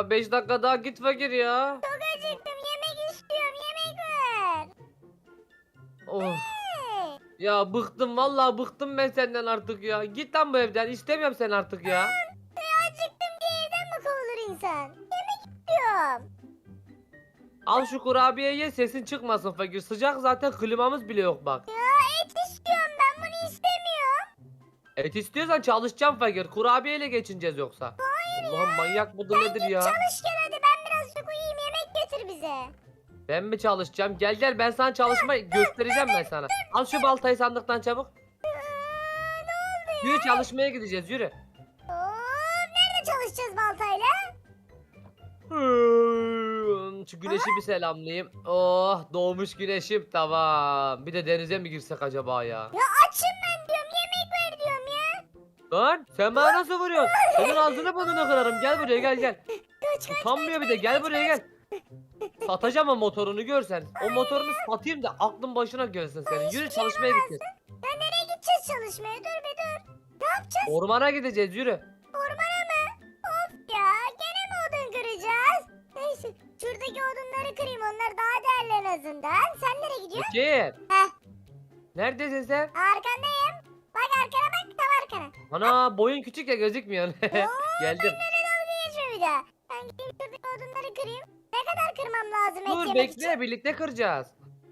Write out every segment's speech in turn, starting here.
ya 5 dakika daha git fakir ya. Çok acıktım yemek istiyorum yemek ver. Oh. Ya bıktım vallahi bıktım ben senden artık ya. Git lan bu evden istemiyorum seni artık ya. Acıktım diye evden mi kovulur insan? Yemek istiyorum. Al şu kurabiyeyi ye sesin çıkmasın fakir. Sıcak zaten klimamız bile yok bak. Ya Et istiyorsan çalışacağım fakir. Kurabiyeyle geçineceğiz yoksa. Allah'ım manyak mıdır nedir ya? Çalış gel hadi ben birazcık uyuyayım yemek götür bize. Ben mi çalışacağım? Gel gel ben sana çalışma göstereceğim ben sana. Al şu baltayı sandıktan çabuk. Yürü çalışmaya gideceğiz yürü. Oo, nerede çalışacağız baltayla? Şu güneşi bir selamlayayım. Oh doğmuş güneşim tamam. Bir de denize mi girsek acaba ya? Ya açım ben diyorum yemek ver diyorum ya. Lan sen bana nasıl vuruyorsun? Senin ağzını burnunu kırarım. Gel buraya gel gel. Kaç kaç Utanmıyor bir de gel buraya gel. Satacağım o motorunu görsen. O motorunu satayım da aklın başına gelsin senin. Yürü çalışmaya gideceğiz. Ya nereye gideceğiz çalışmaya dur be dur. Ne yapacağız Ormana gideceğiz yürü. ormana mı? Of ya gene mi odun kıracağız? Neyse şuradaki odunları kırayım onlar daha değerli en azından. Sen nereye gidiyorsun? Fakir. Heh Neredesin sen? arkandayım. Bak arkana. Ana boyun küçük ya gözükmüyor. Geldim. Geçme bir daha. Ben gideyim şuradaki odunları kırayım. Ne kadar kırmam lazım et Dur yemek bekle için? birlikte kıracağız.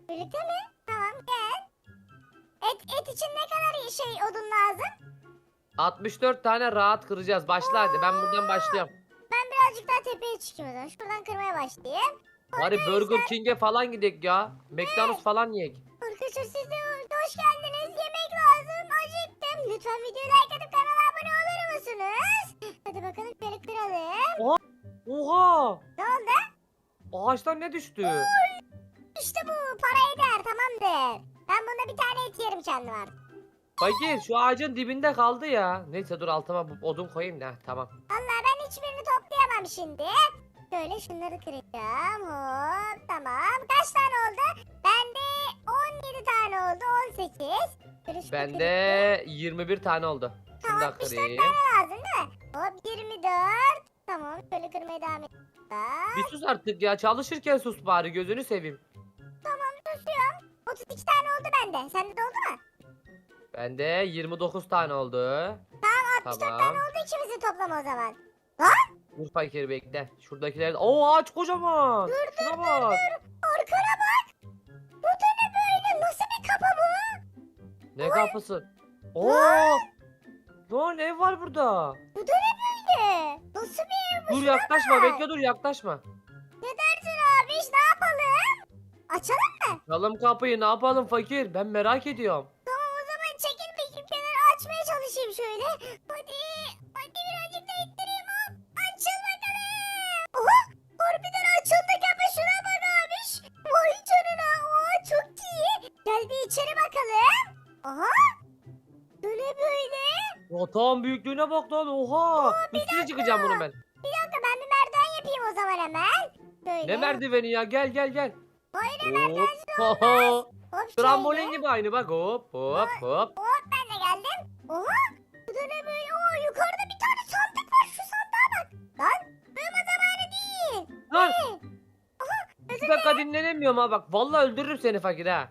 Birlikte mi? Tamam gel. Et, et için ne kadar şey odun lazım? 64 tane rahat kıracağız. Başla hadi ben buradan başlıyorum. Ben birazcık daha tepeye çıkayım o zaman. Şuradan kırmaya başlayayım. Bari Burger King'e falan gidek ya. McDonald's falan yiyek. Arkadaşlar siz de hoş geldiniz. Yemek lazım. Lütfen videoyu like atıp kanala abone olur musunuz? Hadi bakalım şöyle kıralım. Oha! Ne oldu? Ağaçtan ne düştü? İşte bu. Para eder. Tamamdır. Ben bunda bir tane et yerim kendim artık. Fakir şu ağacın dibinde kaldı ya. Neyse dur altıma bu odun koyayım da tamam. Vallahi ben hiçbirini toplayamam şimdi. Şöyle şunları kıracağım. Hop tamam. Kaç tane oldu? Bende 17 tane oldu. 18. Bende 21 tane oldu. Şunu Tamam da 64 kırayım. tane lazım değil mi? Hop 24. Tamam şöyle kırmaya devam edelim. Bir sus artık ya. Çalışırken sus bari gözünü seveyim. Tamam susuyorum. 32 tane oldu bende. Sende de oldu mu? Bende 29 tane oldu. Tamam 64 Tamam. tane oldu ikimizin toplamı o zaman. Dur fakir bekle. Şuradakiler... Oo ağaç kocaman. Şuna bak. Kapısı? Oo! Lan ev var burada. Bu da ne böyle? Nasıl bir ev bu? Dur yaklaşma bekle dur yaklaşma. Ne dersin abi? Ne yapalım? Açalım mı? Çalım kapıyı ne yapalım fakir? Ben merak ediyorum. Tamam o zaman çekil bakayım kenara açmaya çalışayım şöyle. Hadi. Hadi birazcık Aha. Bu ne böyle? Yatağın büyüklüğüne bak lan oha. Üstüne çıkacağım bunu ben. Bir dakika ben bir merdiven yapayım o zaman hemen. Böyle. Ne merdiveni ya gel gel gel. Hayır Hop. Haha. hop Trambolin şöyle. gibi aynı bak hop hop hop. Hop ben de geldim. Oha. Bu da ne böyle? Oo yukarıda bir tane sandık var. Şu sandığa bak. Lan uyuma zamanı değil. Lan Özür bir dakika dinlenemiyorum ha bak. Vallahi öldürürüm seni fakir ha.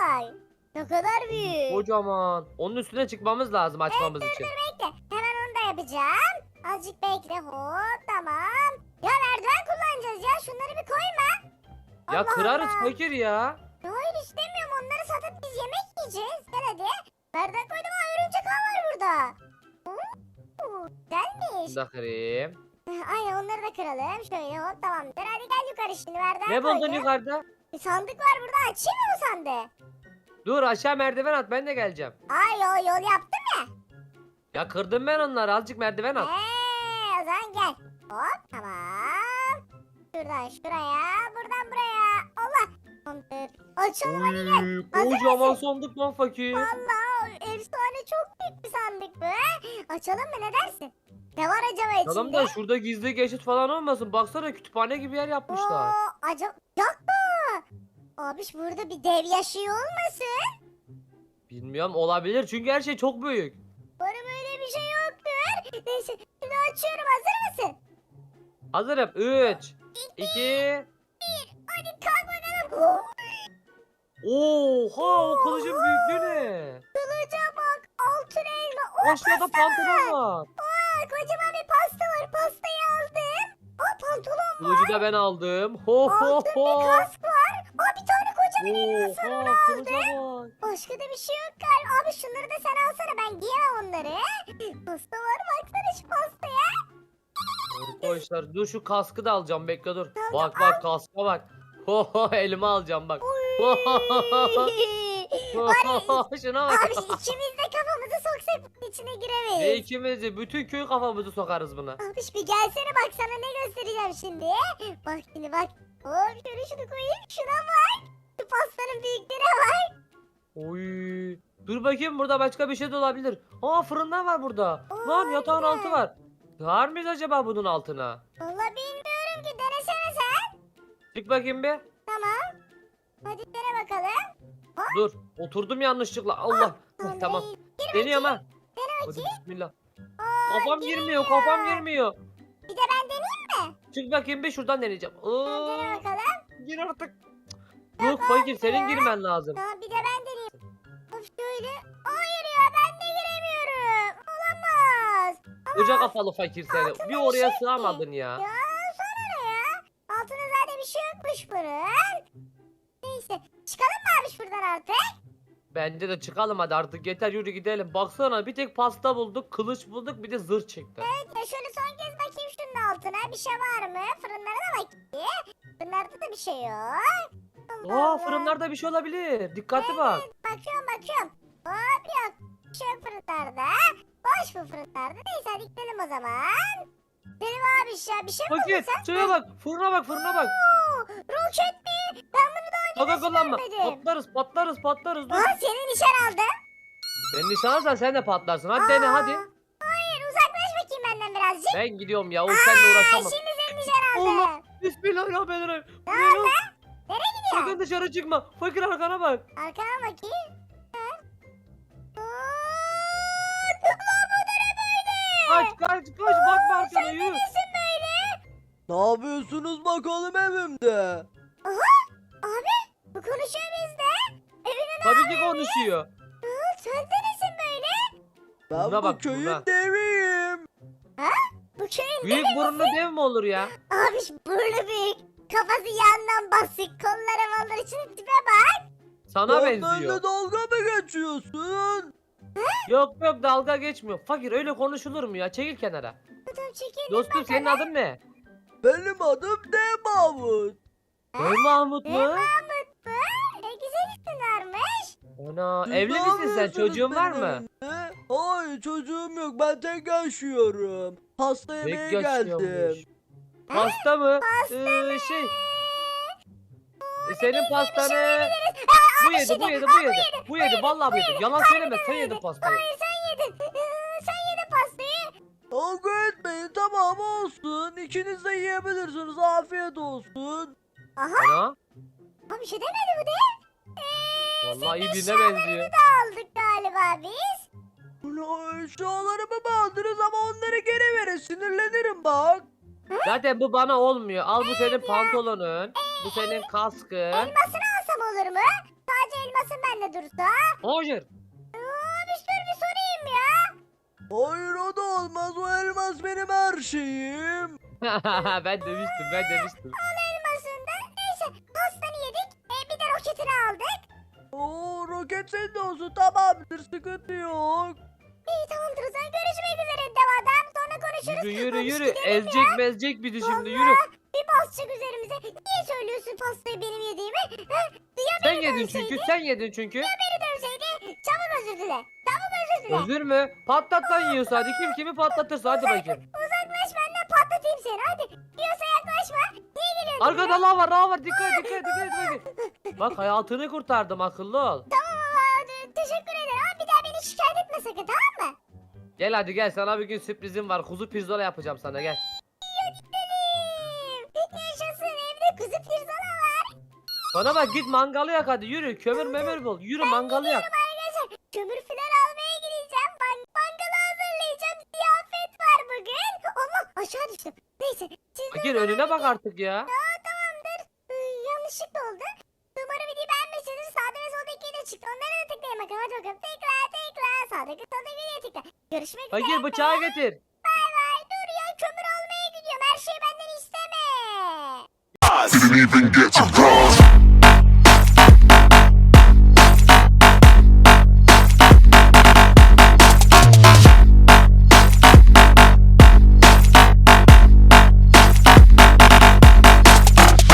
Bak. Ne kadar büyük. Kocaman. Onun üstüne çıkmamız lazım açmamız için. Bekle. Hemen onu da yapacağım. Azıcık bekle. Hop tamam. Ya merdiven kullanacağız ya. Şunları bir koyma. Ya Allah kırarız Allah. fakir ya. Hayır istemiyorum. Onları satıp biz yemek yiyeceğiz. Gel hadi. Merdiven koydum. Aa, örümcek ağ var burada. Oo, güzelmiş. Bunu da kırayım. Aynen onları da kıralım. Şöyle hop tamamdır. Hadi gel yukarı şimdi merdiven Ne buldun koydum. yukarıda? Bir sandık var burada. Açayım mı bu sandığı? Dur aşağı merdiven at ben de geleceğim. Aa yol, yol yaptım ya. Ya kırdım ben onları azıcık merdiven at. Eee o zaman gel. Hop tamam. Şuradan şuraya. Buradan buraya. Allah. Tamamdır. Açalım hadi gel. Oy, Hazır kocaman mısın? sandık lan fakir. Valla efsane çok büyük bir sandık bu. he. Açalım mı ne dersin? Ne var acaba içinde? Tamam da şurada gizli geçit falan olmasın. Baksana kütüphane gibi yer yapmışlar. Oo, acaba yapma. Abiş burada bir dev yaşıyor olmasın? Bilmiyorum olabilir çünkü her şey çok büyük. Umarım öyle bir şey yoktur. Neyse şunu açıyorum hazır mısın? Hazırım. 3 2 Hadi kalk bakalım. Oha o kılıcın büyüklüğü ne? Kılıca bak altın elma. Oh, Aşağıda pasta pantolon var. var. Aa, kocaman bir pasta var pastayı aldım. Aa pantolon Kılıcı da ben aldım. Ho ho altın bir ho. kask Oha kılıca bak. Başka da bir şey yok galiba. Abi şunları da sen alsana ben giyemem onları. Pasta var baksana şu pastaya. Arkadaşlar dur şu kaskı da alacağım bekle dur. Tamam, Bak bak kaska bak. Ho ho elime alacağım bak. Ho ho ho ho. Şuna bak. Abi ikimiz de kafamızı soksak bunun içine giremeyiz. ikimiz de bütün köy kafamızı sokarız buna. Abi bir gelsene bak sana ne göstereceğim şimdi. Bak şimdi bak. Hop şöyle şunu koyayım. Bakayım burada başka bir şey de olabilir. Aa fırınlar var burada. Lan yatağın altı var. Sığar mıyız acaba bunun altına? Valla bilmiyorum ki denesene sen. Çık bakayım bir. Tamam. Hadi dene bakalım. Dur. Oturdum yanlışlıkla. Allah. Heh, tamam. Gir Deniyorum ha. Dene Hadi bakayım. bismillah. Aa, Kafam girmiyor. Kafam girmiyor. Bir de ben deneyeyim mi? Çık bakayım bir şuradan deneyeceğim. Hadi dene Aa, bakalım. gir artık. Yok fakir senin girmen lazım. Tamam bir de ben deneyeyim. Şöyle. Hayır ya ben de giremiyorum. Olamaz. Koca kafalı fakir seni. Bir oraya şey sığamadın ya. Ya sonra ne ya? Altında zaten bir şey yokmuş bunun. Neyse. Çıkalım mı abi şuradan artık? Bence de çıkalım hadi artık yeter yürü gidelim. Baksana bir tek pasta bulduk, kılıç bulduk bir de zırh çıktı. Ya şöyle son kez bakayım şunun altına. Bir şey var mı? Fırınlara da bakayım. Fırınlarda da bir şey yok. Allah. fırınlarda bir şey olabilir. Dikkatli bak. Bakıyorum bakıyorum. Hop yok. Bir şey yok fırınlarda. Boş bu fırınlarda. Neyse hadi gidelim o zaman. Benim abi ya bir şey mi buldun Fakir sen? şuraya bak fırına bak fırına bak. Oo, roket mi? Ben bunu daha önce Sakın nasıl kullanma. görmedim? Patlarız patlarız patlarız dur. Aa senin nişan aldı. Ben nişan alırsan sen de patlarsın. Hadi dene Aa, hadi. Hayır uzaklaş bakayım benden birazcık. Ben gidiyorum ya o seninle uğraşamam. Şimdi senin nişan aldı. Allah. Bismillahirrahmanirrahim. Ne oldu? Nereye? Sakın dışarı çıkma. Fakir arkana bak. Arkana bakayım. Ha? Kaç kaç kaç bakma arkana Sen yürü. Ne yapıyorsunuz bakalım evimde? Abi bu konuşuyor bizde. Evine Tabii ki konuşuyor. Aa, sen neresin böyle? Ben Buna bu bak, köyün buna. deviyim. Bu köyün Büyük burunlu dev mi olur ya? Abi burnu büyük. Kafası yandan basık. Kolları malları için tipe bak. Sana benziyor. benimle dalga mı geçiyorsun? Yok yok dalga geçmiyor. Fakir öyle konuşulur mu ya? Çekil kenara. Dur çekil. Dostum senin adın ne? Benim adım Dev Mahmut. Dev Mahmut Ne mu? Mahmut bu? Ne güzel isim varmış. Ana evli ne misin sen? yapıyorsunuz Çocuğun var mı? evimde? Hayır çocuğum yok ben tek yaşıyorum. Hasta yemeğe Tek geldim. Pasta mı? Ee, şey. E, senin pastanı. Bu yedi, bu yedi, bu yedi. Bu yedi, vallahi bu yedi. Yalan söyleme, sen yedin pastayı. Hayır sen yedin. Ee, sen yedin pastayı. Kavga etmeyin tamam olsun. İkiniz de yiyebilirsiniz afiyet olsun. Ana. Ama bir şey demedi bu de. Vallahi iyi birine benziyor. Aldık galiba biz. Ulan eşyalarımı mı aldınız ama onları geri verin sinirlenirim bak. Zaten bu bana olmuyor. Al bu senin pantolonun. Bu senin kaskın. Elmasını alsam olur mu? Sadece elmasın bende dursa. Hayır. Abi dur bir sorayım ya. Hayır o da olmaz o elmas benim her şeyim. ben demiştim, ben demiştim. Elmasından. Neyse pastanı yedik. E, bir de roketini aldık. Oo roket senin de olsun tamamdır sıkıntı yok. İyi tamamdır o zaman görüşmek üzere dev adam. Sonra konuşuruz. Yürü yürü Konuş yürü. gidelim Ezecek mezecek bizi şimdi yürü. Bir basacak üzerimize. Niye söylüyorsun pastayı benim yediğimi? Ha? Ya Sen beni yedin dövseydi? çünkü, sen yedin çünkü. Beni dövseydi. Çabuk özür dile. Çabuk özür dile. Özür mü? Patlat lan yiyorsa hadi kim kimi patlatırsa hadi bakayım. Uzaklaş benden patlatayım seni hadi. Diyorsa yaklaşma. Niye geliyorsun? Arkada lav var lav var dikkat dikkat dikkat bakayım. Bak hayatını kurtardım akıllı ol. Tamam. Teşekkür ederim. Ama bir daha beni şikayet etme sakın tamam mı? Gel hadi gel sana bir gün sürprizim var. Kuzu pirzola yapacağım sana gel. Yaşasın evde kuzu pirzola var. Bana bak git mangalı yak hadi yürü. Kömür memür bul. Yürü mangalı yak. Gidiyorum arkadaşlar. Kömür filan almaya gideceğim. Ben mangalı hazırlayacağım. Ziyafet var bugün. Allah aşağı düştüm. Neyse. Siz Gir önüne bak artık ya. Görüşmek üzere. Fakir bıçağı getir. Bay bay. Dur ya kömür almaya gidiyorum. Her şeyi benden isteme. Didn't even get to cross.